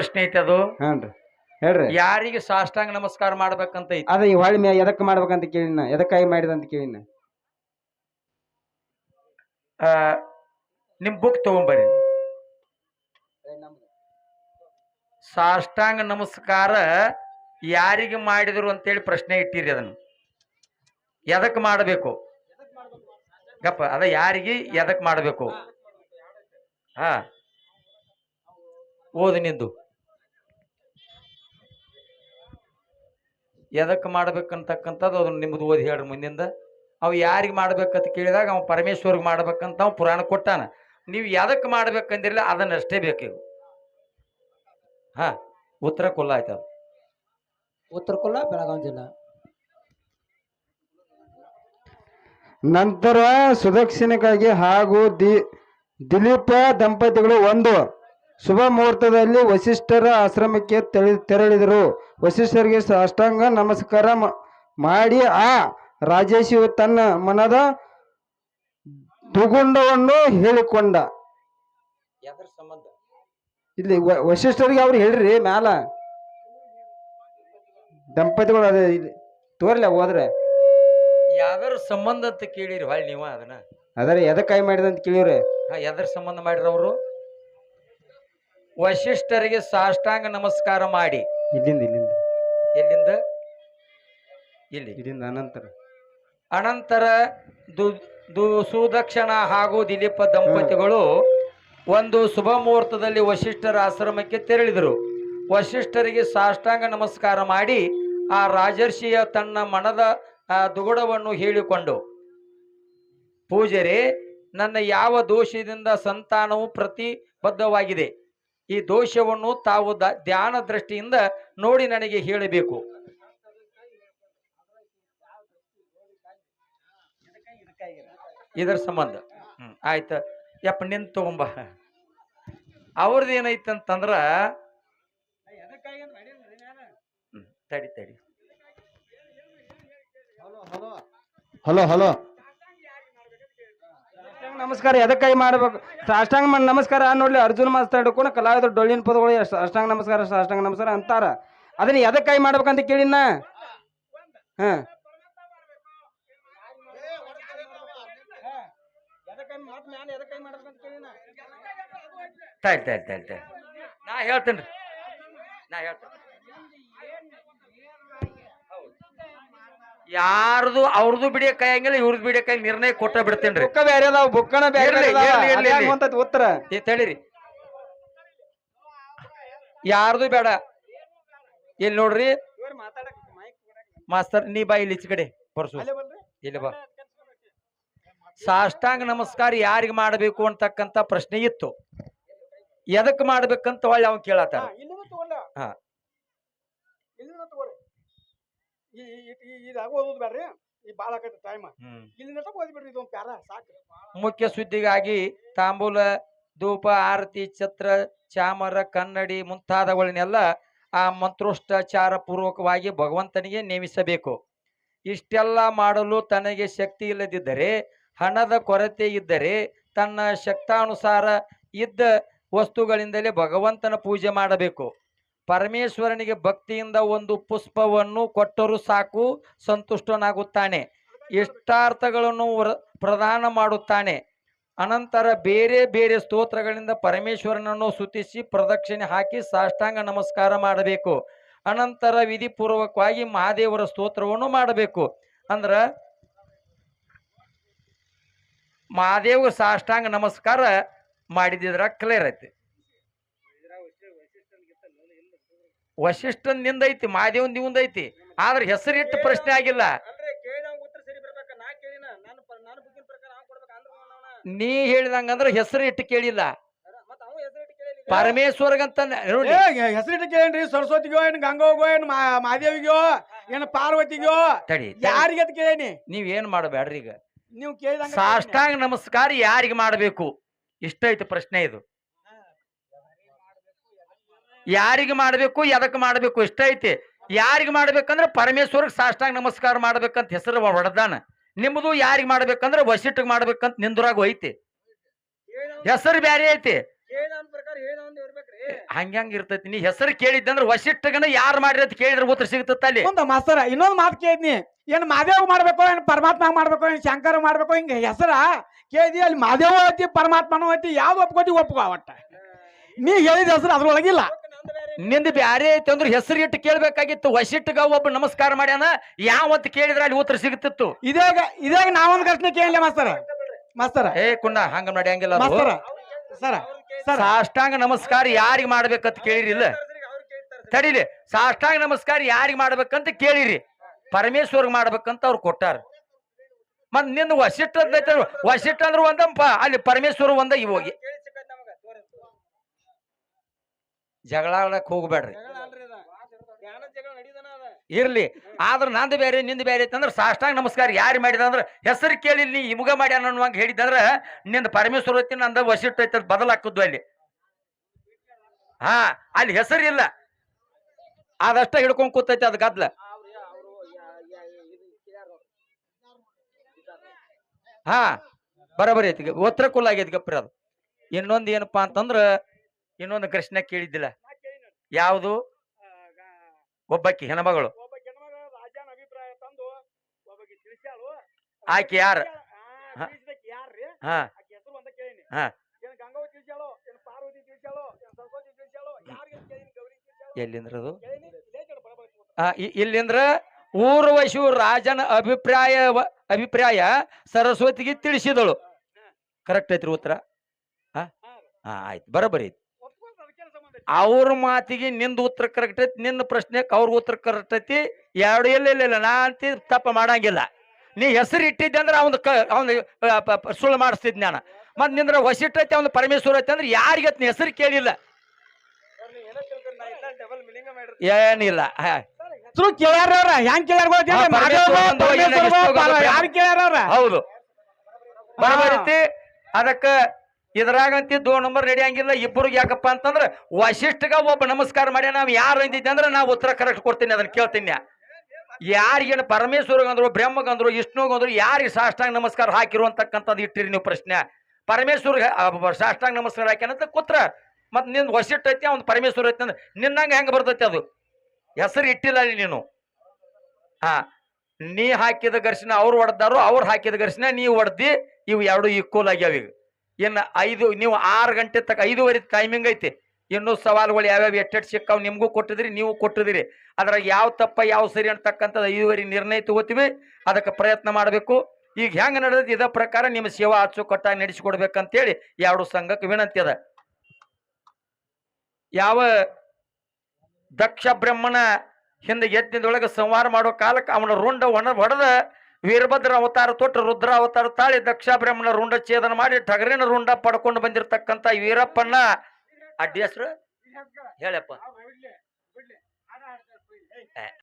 ಪ್ರಶ್ನೆ ಐತೆ ಅದು? ಹಾನ್ರಿ ಹೇಳ್ರಿ. ಯಾರಿಗೆ ಸಾಷ್ಟಾಂಗ ನಮಸ್ಕಾರ ಮಾಡ್ಬೇಕಂತ ಐತಿ? ಅದ ಈ ಹೊಳಿ ಎದಕ್ಕೆ ಎದಕ್ ಮಾಡ್ಬೇಕಂತ ಕೇಳಿನ ಎದಕ್ಕಾಗಿ ಮಾಡಿದಂತ ಕೇಳಿನ ಆ, ನಿಮ್ ಬುಕ್ ತಗೊಂಬರಿ. ಸಾಷ್ಟಾಂಗ ನಮಸ್ಕಾರ ಯಾರಿಗೆ ಮಾಡಿದ್ರು ಅಂತೇಳಿ ಪ್ರಶ್ನೆ ಇಟ್ಟಿರಿ ಅದನ್ನು. ಎದಕ್ಕೆ ಮಾಡಬೇಕು? ಗಪ್ಪ ಅದ ಯಾರಿಗೆ ಎದಕ್ಕೆ ಮಾಡಬೇಕು? ಹಾ. ಓದಿನಿದ್ದು ನಿಂದು. ಎದಕ್ ಮಾಡ್ಬೇಕಂತಕ್ಕಂಥದ್ದು ಅದನ್ನು ನಿಮ್ದು ಓದಿ ಹೇಳ್ರಿ ಮುಂದಿಂದ. ಅವು ಯಾರಿಗೆ ಮಾಡ್ಬೇಕಂತ ಕೇಳಿದಾಗ ಅವ ಪರಮೇಶ್ವರ್ಗೆ ಮಾಡ್ಬೇಕಂತ ಅವ ಪುರಾಣ ಕೊಟ್ಟಾನ. ನೀವು ಎದಕ್ಕೆ ಮಾಡ್ಬೇಕಂದಿರಲಿಲ್ಲ ಅದನ್ನಷ್ಟೇ ಬೇಕು ಇವು ಹಾ ಉತ್ತರ ಕೊಲ್ಲ ಆಯ್ತು ಅದು. ಉತ್ತರ ಕೊಲ್ಲ ಬೆಳಗಾವಿ ಜಿಲ್ಲಾ. ನಂತರ ಸುದಕ್ಷಿಣಕ್ಕಾಗಿ ಹಾಗೂ ದಿ ದಿಲೀಪ ದಂಪತಿಗಳು ಒಂದು. ಶುಭ ಮುಹೂರ್ತದಲ್ಲಿ ವಸಿಷ್ಠರ ಆಶ್ರಮಕ್ಕೆ ತೆಳಿ ತೆರಳಿದರು. ವಸಿಷ್ಠರಿಗೆ ಸಾಷ್ಟಾಂಗ ನಮಸ್ಕಾರ ಮಾಡಿ ಆ ರಾಜೇಶಿಯು ತನ್ನ ಮನದ ದುಗುಂಡವನ್ನು ಹೇಳಿಕೊಂಡ. ಸಂಬಂಧ ಇಲ್ಲಿ ವಶಿಷ್ಠರಿಗೆ ಅವ್ರು ಹೇಳ್ರಿ ಮ್ಯಾಲ. ದಂಪತಿಗಳು ಅದ ಇಲ್ಲಿ ತೋರ್ಲ ಹೋದ್ರೆ. ಯಾವ್ದಾರು ಸಂಬಂಧ ಅಂತ ಕೇಳಿರಿ ಹೊಳ್ಳಿ ನೀವು ಅದನ್ನ. ಅದರ ಎದಕ್ಕಾಯಿ ಮಾಡಿದ ಅಂತ ಕೇಳಿವ್ರೆ. ಹಾ ಎದ್ರ ಸಂಬಂಧ ಮಾಡಿರವರು? ವಶಿಷ್ಠರಿಗೆ ಸಾಷ್ಟಾಂಗ ನಮಸ್ಕಾರ ಮಾಡಿ. ಇಲ್ಲಿಂದ ಇಲ್ಲಿಂದ. ಎಲ್ಲಿಂದ? ಇಲ್ಲಿ. ಇಲ್ಲಿಂದ ಅನಂತರ. ಅನಂತರ ಸುದಕ್ಷಣ ಹಾಗೂ ದಿಲೀಪ ದಂಪತಿಗಳು ಒಂದು ಶುಭ ಮುಹೂರ್ತದಲ್ಲಿ ವಶಿಷ್ಠರ ಆಶ್ರಮಕ್ಕೆ ತೆರಳಿದರು. ವಶಿಷ್ಠರಿಗೆ ಸಾಷ್ಟಾಂಗ ನಮಸ್ಕಾರ ಮಾಡಿ ಆ ರಾಜರ್ಷಿಯ ತನ್ನ ಮನದ ದುಗುಡವನ್ನು ಹೇಳಿಕೊಂಡು ಪೂಜರೆ ನನ್ನ ಯಾವ ದೋಷದಿಂದ ಸಂತಾನವು ಪ್ರತಿಬದ್ಧವಾಗಿದೆ? ಈ ದೋಷವನ್ನು ತಾವು ದ- ಧ್ಯಾನ ದೃಷ್ಟಿಯಿಂದ ನೋಡಿ ನನಗೆ ಹೇಳಬೇಕು. ಇದರ ಸಂಬಂಧ. ಹ್ಮ್ ಆಯ್ತ. ಯಪ್ಪ ನಿನ್ ತಗೊಂಬ. ಅವ್ರದ್ದು ಏನೈತಂತಂದ್ರ ಹ್ಮ್, ತಡಿ ತಡಿ. Hello hello. ನಮಸ್ಕಾರ, ಎದಕ್ಕಾಗಿ ಮಾಡ್ಬೇಕು? ಸಾಷ್ಟಾಂಗ ನಮಸ್ಕಾರ ನೋಡ್ಲಿ, ಅರ್ಜುನ ಮಾಸ್ತರ್ ಹಿಡ್ಕೊಂಡು ಕಲಾವಿದರು ಡೊಳ್ಳಿನ ಪದಗಳು ಅಷ್ಟಾಂಗ ನಮಸ್ಕಾರ, ಸಾಷ್ಟಾಂಗ ನಮಸ್ಕಾರ ಅಂತಾರ. ಅದನ್ನ ಎದಕ್ಕಾಗಿ ಮಾಡ್ಬೇಕಂತ ಕೇಳಿನ ಹಾ. ತಡಿ ತಡಿ ನಾ ಹೇಳ್ತೇನ್ರಿ. ನಾ ಹೇಳ್ತೇನೆ ಯಾರ್ದು ಅವ್ರದ್ದು ಬಿಡಿಯ ಕೈಯಂಗಿಲ್ಲ ಇವ್ರದ್ದು ಬಿಡಿಯ ಕೈ ನಿರ್ಣಯ ಕೊಟ್ಟ ಬಿಡ್ತೇನ್ರಿ ಬುಕ್ಕ ಬೇರೆ ಅದಾವ ಬುಕ್ಕನ ಬೇರೆ ಇರ್ಲಿ, ಇರ್ಲಿ, ಇರ್ಲಿ, ಇರ್ಲಿ. ಉತ್ತರ? ಏ ತಡೀರಿ. ಯಾರ್ದು ಬೇಡ. ಇಲ್ಲಿ ನೋಡ್ರಿ. ಮಾಸ್ತರ್ ನೀ ಬಾ ಇಲ್ಲಿ ಈಚೆ ಕಡೆ ಬರ್ಸು. ಇಲ್ಲಿ ಬಾ. ಸಾಷ್ಟಾಂಗ ನಮಸ್ಕಾರ ಯಾರಿಗೆ ಮಾಡಬೇಕು ಅಂತಕ್ಕಂತ ಪ್ರಶ್ನೆ ಇತ್ತು. ಎದಕ್ ಮಾಡ್ಬೇಕಂತ ಒಳ್ಳೆ ಅವ್ನು ಕೇಳತ್ತ ಹಾ. ಇದಾಗ ಓದೋದು ಬೇಡ್ರಿ. ಈ ಭಾಳ ಆಕೈತಿ ಟೈಮ್ ಹ್ಮ್. ಇಲ್ಲಿಂದ ಓದ್ಬಿಡ್ರಿ ಇದೊಂದು ಪ್ಯಾರ ಸಾಕು. ಮುಖ್ಯ ಸುದ್ದಿಗಾಗಿ ತಾಂಬೂಲ ಧೂಪ ಆರತಿ ಛತ್ರ ಚಾಮರ ಕನ್ನಡಿ ಮುಂತಾದವುಗಳನ್ನೆಲ್ಲ ಆ ಮಂತ್ರೋಷ್ಟಾಚಾರ ಪೂರ್ವಕವಾಗಿ ಭಗವಂತನಿಗೆ ನೇಮಿಸಬೇಕು. ಇಷ್ಟೆಲ್ಲ ಮಾಡಲು ತನಗೆ ಶಕ್ತಿ ಇಲ್ಲದಿದ್ದರೆ ಹಣದ ಕೊರತೆ ಇದ್ದರೆ ತನ್ನ ಶಕ್ತಾನುಸಾರ ಇದ್ದ ವಸ್ತುಗಳಿಂದಲೇ ಭಗವಂತನ ಪೂಜೆ ಮಾಡಬೇಕು. ಪರಮೇಶ್ವರನಿಗೆ ಭಕ್ತಿಯಿಂದ ಒಂದು ಪುಷ್ಪವನ್ನು ಕೊಟ್ಟರೂ ಸಾಕು, ಸಂತುಷ್ಟನಾಗುತ್ತಾನೆ. ಇಷ್ಟಾರ್ಥಗಳನ್ನು ಪ್ರದಾನ ಮಾಡುತ್ತಾನೆ. ಅನಂತರ ಬೇರೆ ಬೇರೆ ಸ್ತೋತ್ರಗಳಿಂದ ಪರಮೇಶ್ವರನನ್ನು ಸುತಿಸಿ ಪ್ರದಕ್ಷಿಣೆ ಹಾಕಿ ಸಾಷ್ಟಾಂಗ ನಮಸ್ಕಾರ ಮಾಡಬೇಕು. ಅನಂತರ ವಿಧಿಪೂರ್ವಕವಾಗಿ ಮಹಾದೇವರ ಸ್ತೋತ್ರವನ್ನು ಮಾಡಬೇಕು. ಅಂದ್ರೆ ಮಹಾದೇವ ಸಾಷ್ಟಾಂಗ ನಮಸ್ಕಾರ ಮಾಡಿದ್ರ ಕ್ಲಿಯರ್ ಐತಿ. ವಶಿಷ್ಠನ್ ನಿಂದೈತಿ ಮಾದೇವನ್ ನಿಂದೈತಿ ನಿಂದ ಐತಿ ಆದ್ರೆ ಹೆಸರಿಟ್ಟು ಪ್ರಶ್ನೆ ಆಗಿಲ್ಲ. ನೀ ಕೇಳಿದವ ಉತ್ತರ ಸರಿ ಬರ್ಬೇಕ ನಾ ಕೇಳಿನ ನನ್ನ ಪ- ಬುಕ್ಕಿನ ಪ್ರಕಾರ ಅವ್ನು ಕೊಡ್ಬೇಕು ಅಂದ್ರೆ ಅವ್ನ. ನೀ ಹೇಳಿದಂಗಂದ್ರ ಹೆಸರು ಇಟ್ಟು ಕೇಳಿಲ್ಲ. ಮತ್ತೆ ಅವ್ನು ಹೆಸರು ಇಟ್ಟು ಕೇಳಿ ಪರಮೇಶ್ವರ್ಗಂತ ನೋಡಿ. ಹೆಸರಿಟ್ಟು ಕೇಳೇನ್ರಿ ಸರಸ್ವತಿಗೋ ಏನು ಗಂಗೋಗೋ ಏನು ಮಾದೇವಿಗೋ ಏನು ಪಾರ್ವತಿಗೋ? ತಡಿ ಯಾರಿಗೆ ಅಂತ ಕೇಳೇನಿ? ನೀವ್ ಏನ್ ಮಾಡಬೇಡ್ರಿ ಈಗ? ನೀವು ಕೇಳಿದ ಸಾಷ್ಟಾಂಗ ನಮಸ್ಕಾರ ಯಾರಿಗೆ ಮಾಡಬೇಕು? ಇಷ್ಟ ಐತಿ ಪ್ರಶ್ನೆ ಇದು. ಯಾರಿಗೆ ಮಾಡಬೇಕು ಎದಕ್ಕೆ ಮಾಡಬೇಕು ಇಷ್ಟ ಐತಿ. ಯಾರಿಗೆ ಮಾಡ್ಬೇಕಂದ್ರೆ ಪರಮೇಶ್ವರ್ಗೆ ಸಾಷ್ಟಾಂಗ ನಮಸ್ಕಾರ ಮಾಡ್ಬೇಕಂತ ಹೆಸರು ಹೊಡೆದಾನ. ನಿಮ್ಮದು ಯಾರಿಗೆ ಮಾಡ್ಬೇಕಂದ್ರೆ ವಸಿಟ್ಟಿಗೆ ಮಾಡ್ಬೇಕಂತ ನಿಂದ್ರಾಗ ಐತಿ ಹೆಸರು ಬ್ಯಾರೆ ಐತಿ. ಹಂಗ್ಯಾಂಗ ಇರ್ತೈತಿ. ನೀ ಹೆಸರು ಕೇಳಿದ್ದಂದ್ರ ವಸಿಟ್ಟಗನ ಯಾರು ಮಾಡ್ರಿ ಅಂತ ಕೇಳಿದ್ರೆ ಉತ್ತರ ಸಿಗ್ತತ್ತ ಅಲ್ಲಿ. ಒಂದು ಮಾಸ್ತರ, ಇನ್ನೊಂದು ಮಾತು ಕೇಳಿದ್ನಿ. ಏನ್ ಮಾದೇವ್ ಮಾಡ್ಬೇಕು, ಏನ್ ಪರಮಾತ್ಮ ಮಾಡ್ಬೇಕು, ಏನ್ ಶಂಕರ ಮಾಡ್ಬೇಕು, ಹಿಂಗ ಹೆಸರ ಕೇಳಿದಿ, ಅಲ್ಲಿ ಮಾದೇವ ಐತಿ, ಪರಮಾತ್ಮನೂ ಐತಿ, ಯಾವ್ದು ಒಪ್ಕೋತಿ ಒಪ್ಕೋ ಅವಟ್ಟ ನೀ ಹೇಳಿದ ಹೆಸರು ಅದ್ರೊಳಗಿಲ್ಲ. ನಿಂದ ಬ್ಯಾರೆ ಐತಿ ಅಂದ್ರೆ ಹೆಸರು ಇಟ್ಟು ಕೇಳ್ಬೇಕಾಗಿತ್ತು. ವಸಿಟ್ಟಗ ಒಬ್ಬ ನಮಸ್ಕಾರ ಮಾಡ್ಯಾನ. ಯಾವ ಅಂತ ಕೇಳಿದ್ರೆ ಅಲ್ಲಿ ಉತ್ತರ ಸಿಗುತ್ತಿತ್ತು ಇದಾಗ ಇದಾಗ ನಾವೊಂದ್ ಪ್ರಶ್ನೆ ಕೇಳಿ ಮಾಸ್ತರ? ಮಾಸ್ತರ? ಏ ಕುಂಡ ಹಂಗ ನಡೆಯಂಗಿಲ್ಲ ಅದು. ಮಾಸ್ತರ ಸರ ಸರ. ಸಾಷ್ಟಾಂಗ ನಮಸ್ಕಾರ ಯಾರಿಗೆ ಮಾಡ್ಬೇಕಂತ ಕೇಳಿರಿಲ್ಲ ತಡಿಲಿ ಸಾಷ್ಟಾಂಗ ನಮಸ್ಕಾರ ಯಾರಿಗೆ ಮಾಡ್ಬೇಕಂತ ಕೇಳಿರಿ. ಪರಮೇಶ್ವರ್ಗೆ ಮಾಡ್ಬೇಕಂತ ಅವ್ರು ಕೊಟ್ಟಾರ. ಮತ್ ನಿನ್ ವಸಿಷ್ಠ ವಶಿಷ್ಠ ಅಂದ್ರೆ ಒಂದ ಅಲ್ಲಿ ಪರಮೇಶ್ವರ ಒಂದ ಇವಾಗ ಜಗಳ ಆಡಕ್ ಹೋಗ್ಬೇಡ್ರಿ ಇರ್ಲಿ. ಆದ್ರೆ ನಂದು ಬೇರೆ ನಿಂದ ಬೇರೆ ಐತಂದ್ರೆ ಸಾಷ್ಟಾಂಗ ನಮಸ್ಕಾರ. ಯಾರು ಮಾಡಿದ ಅಂದ್ರ ಹೆಸರು ಕೇಳಿ ನೀ ಇಮುಗ ಮಾಡ್ಯಾನ ಅನ್ನುವಂಗ ಹೇಳಿದಂದ್ರ ನಿಂದ ಪರಮೇಶ್ವರ ಐತಿ ನಂದ ವಸಿಷ್ಠ ಐತಿ ಬದಲಾಕದ್ದು ಅಲ್ಲಿ. ಹಾ ಅಲ್ಲಿ ಹೆಸರಿಲ್ಲ ಅದಷ್ಟ ಹಿಡ್ಕೊಂಡ್ ಕೂತೈತಿ ಅದ್ ಗದ್ಲ. ಹಾ ಬರಬರಿ ಐತಿ. ಉತ್ತರ ಕುಲ್ ಆಗೈತಿ ಗಪ್ರಿ ಅದು. ಇನ್ನೊಂದು ಏನಪ್ಪಾ ಅಂತಂದ್ರ ಇನ್ನೊಂದು ಕೃಷ್ಣ ಕೇಳಿದ್ದಿಲ್ಲ. ಯಾವುದು? ಒಬ್ಬಕ್ಕಿ ಹೆಣ್ಮಗಳು. ಆಕೆ ಯಾರು? ಹಾ. ಎಲ್ಲಿಂದ್ರದು? ಇಲ್ಲಿಂದ್ರ ಊರ್ವಶು ರಾಜನ ಅಭಿಪ್ರಾಯ ಅಭಿಪ್ರಾಯ ಸರಸ್ವತಿಗೆ ತಿಳಿಸಿದಳು. ಕರೆಕ್ಟ್ ಐತ್ರಿ ಉತ್ತರ? ಹಾ? ಹಾ ಆಯ್ತು. ಬರೋಬ್ಬರಿ ಐತಿ ಒಪ್ಕೊಂಡು ಅದಕ್ಕೆ ಸಂಬಂಧ ಐತಿ. ಅವ್ರ ಮಾತಿಗೆ ನಿಂದ ಉತ್ತರ ಕರೆಕ್ಟ್ ಐತಿ ನಿನ್ನ ಪ್ರಶ್ನೆಗೆ ಅವ್ರಿಗೆ ಉತ್ತರ ಕರೆಕ್ಟ್ ಐತಿ ಎರಡು ಇಲ್ಲ ಇಲ್ಲ ಇಲ್ಲ ನಾ ಅಂತ ತಪ್ಪ ಮಾಡಂಗಿಲ್ಲ. ನೀ ಹೆಸರು ಇಟ್ಟಿದ್ದೆ ಅಂದ್ರೆ ಅವ್ನ ಕ ಅವ್ನ ಸುಳ್ಳು ಮಾಡಿಸ್ತಿದ್ ನಾನು. ಮತ್ ನಿಂದ್ರ ಹೊಸಿಟ್ಟೈತೆ ಅವ್ನ ಪರಮೇಶ್ವರ ಐತಿ ಅಂದ್ರೆ ಯಾರಿಗೆ ನೀ ಹೆಸರು ಕೇಳಿಲ್ಲ. ಏನಿಲ್ಲ ಹೌದು. ಬರಬರಿತಿ. ಅದಕ್ಕ ಇದ್ರಾಗಂತಿ ದೋ ನಂಬರ್ ಆಗಿಲ್ಲ. ಇಬ್ಬರಿಗೆ ಯಾಕಪ್ಪ ಅಂತಂದ್ರೆ ವಶಿಷ್ಠಗ ಒಬ್ಬ ನಮಸ್ಕಾರ ಮಾಡಿ ನಾವು ಯಾರು ಅಂದಿದ್ದೆ ಅಂದ್ರೆ ನಾವು ಉತ್ತರ ಕರೆಕ್ಟ್ ಕೊಡ್ತೀನಿ, ಅದನ್ನ ಕೇಳ್ತೀನಿ. ಯಾರಿಗೇನು ಪರಮೇಶ್ವರಗಂದ್ರು ಬ್ರಹ್ಮಗಂದ್ರು ವಿಷ್ಣುಗಂದ್ರು ಯಾರಿಗೆ ಸಾಷ್ಟಾಂಗ ನಮಸ್ಕಾರ ಹಾಕಿರುವಂತಕ್ಕಂಥದ್ದು ಇಟ್ಟಿರಿ ನೀವು ಪ್ರಶ್ನೆ. ಪರಮೇಶ್ವರ್ಗೆ ಸಾಷ್ಟಾಂಗ ನಮಸ್ಕಾರ ಹಾಕ್ಯಾನಂತ ಕೂತ್ರ. ಮತ್ತು ನಿಂದು ವಶಿಷ್ಠ ಐತಿ, ಅವ್ನು ಪರಮೇಶ್ವರ ಐತಿ ಅಂದ್ರೆ ನಿನ್ನಂಗೆ ಹೆಂಗೆ ಬರ್ತೈತಿ ಅದು? ಹೆಸರು ಇಟ್ಟಿಲ್ಲ ನೀನು. ಹಾ, ನೀ ಹಾಕಿದ ಘರ್ಷಣೆ ಅವ್ರು ಹೊಡೆದಾರು ಅವ್ರು ಹಾಕಿದ ಘರ್ಷಣೆ ನೀವು ಹೊಡೆದಿ ಇವು ಎರಡು ಈಕ್ವಲ್ ಆಗ್ಯಾವ ಈಗ. ಇನ್ನು ಐದು, ನೀವು ಆರು ಗಂಟೆ ತಕ್ಕ ಐದುವರೆ ಟೈಮಿಂಗ್ ಐತಿ. ಇನ್ನೂ ಸವಾಲುಗಳು ಯಾವ್ಯಾವ ಎಟ್ಟೆಟ್ ಸಿಕ್ಕಾವು ನಿಮಗೂ ಕೊಟ್ಟಿದ್ರಿ, ನೀವು ಕೊಟ್ಟಿದಿರಿ. ಅದ್ರಾಗ ಯಾವ ತಪ್ಪ, ಯಾವ ಸರಿ ಅಂತಕ್ಕಂಥದ್ದು ಐದುವರೆ ನಿರ್ಣಯ ತಗೋತೀವಿ. ಅದಕ್ಕೆ ಪ್ರಯತ್ನ ಮಾಡಬೇಕು. ಈಗ ಹೆಂಗೆ ನಡೆದೈತಿ, ಇದ ಪ್ರಕಾರ ನಿಮ್ಮ ಸೇವಾ ಅಚ್ಚುಕಟ್ಟಾಗಿ ನಡೆಸಿಕೊಡ್ಬೇಕಂತೇಳಿ ಎರಡು ಸಂಘಕ್ಕೆ ವಿನಂತಿ ಅದ. ಯಾವ ದಕ್ಷ ಬ್ರಹ್ಮನ ಹಿಂದೆ ಎತ್ತಿನದೊಳಗೆ ಸಂವಾರ ಮಾಡೋ ಕಾಲಕ್ಕೆ ಅವನ ರುಂಡ ಒಣ ಹೊಡೆದ ವೀರಭದ್ರ ಅವತಾರ ತೊಟ್ಟು ರುದ್ರ ಅವತಾರ ತಾಳಿ ದಕ್ಷ ಬ್ರಹ್ಮನ ರುಂಡ ಛೇದನ ಮಾಡಿ ಟಗರಿನ ರುಂಡ ಪಡ್ಕೊಂಡು ಬಂದಿರತಕ್ಕಂತ ವೀರಪ್ಪನ ಅಡ್ಡಿ ಹೆಸರು? ಹೇಳಪ್ಪ.